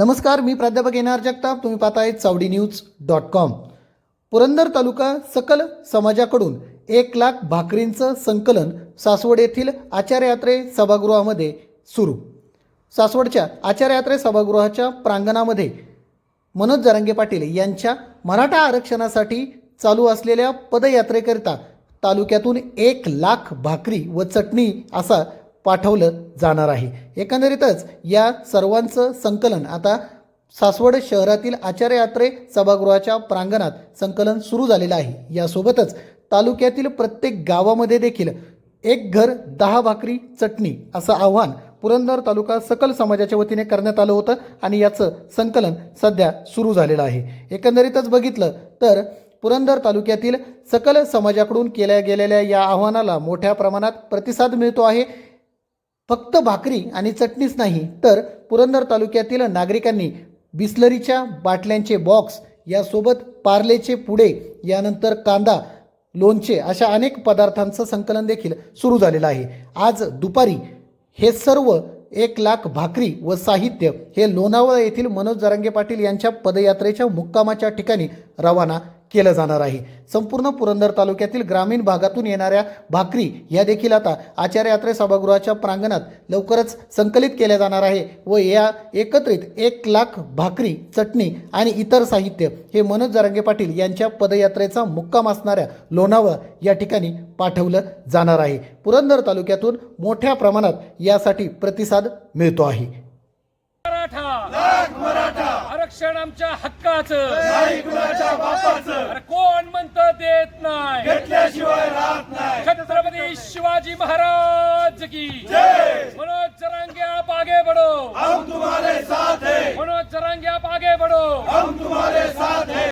नमस्कार मी प्राध्यापक N R Jagtap. तुम्ही पाहताय Chawdi news dot com. Purandar taluka सकल समाजाकडून एक लाख भाकरींचं संकलन सासवड येथील आचार्ययात्रे सभागृहामध्ये सुरू. सासवडच्या आचार्ययात्रे सभागृहाच्या प्रांगणामध्ये मनोज जरांगे पाटील यांच्या मराठा आरक्षणासाठी चालू असलेल्या पदयात्रेकरिता तालुक्यातून एक लाख भाकरी व चटणी असा पाठवलं जाणार आहे. एकंदरीतच या सर्वांचं संकलन आता सासवड शहरातील आचार्य यात्रे सभागृहाच्या प्रांगणात संकलन सुरू झालेलं आहे. यासोबतच तालुक्यातील प्रत्येक गावामध्ये देखील एक घर दहा भाकरी चटणी असं आव्हान पुरंदर तालुका सकल समाजाच्या वतीने करण्यात आलं होतं आणि याचं संकलन सध्या सुरू झालेलं आहे. एकंदरीतच बघितलं तर पुरंदर तालुक्यातील सकल समाजाकडून केल्या गेलेल्या या आव्हानाला मोठ्या प्रमाणात प्रतिसाद मिळतो आहे. फक्त भाकरी आणि चटणीच नाही तर पुरंदर तालुक्यातील नागरिकांनी बिस्लरीच्या बाटल्यांचे बॉक्स यासोबत पार्लेचे पुडे यानंतर कांदा लोणचे अशा अनेक पदार्थांचं संकलन देखील सुरू झालेलं आहे. आज दुपारी हे सर्व एक लाख भाकरी व साहित्य हे लोणावळा येथील मनोज जरांगे पाटील यांच्या पदयात्रेच्या मुक्कामाच्या ठिकाणी रवाना केलं जाणार आहे. संपूर्ण पुरंदर तालुक्यातील ग्रामीण भागातून येणाऱ्या भाकरी या देखील आता आचार्य यात्रे सभागृहाच्या प्रांगणात लवकरच संकलित केल्या जाणार आहे व या एकत्रित एक लाख भाकरी चटणी आणि इतर साहित्य हे मनोज जरांगे पाटील यांच्या पदयात्रेचा मुक्काम असणाऱ्या लोणावळा या ठिकाणी पाठवलं जाणार आहे. पुरंदर तालुक्यातून मोठ्या प्रमाणात यासाठी प्रतिसाद मिळतो आहे. मराठा! आरक्षण आमच्या हक्काचं. शिवाजी महाराज की। मनोज चरंगे आप आगे बढ़ो। हम तुम्हारे साथ हैं। मनोज चरंगे आप आगे बढ़ो। हम तुम्हारे साथ हैं।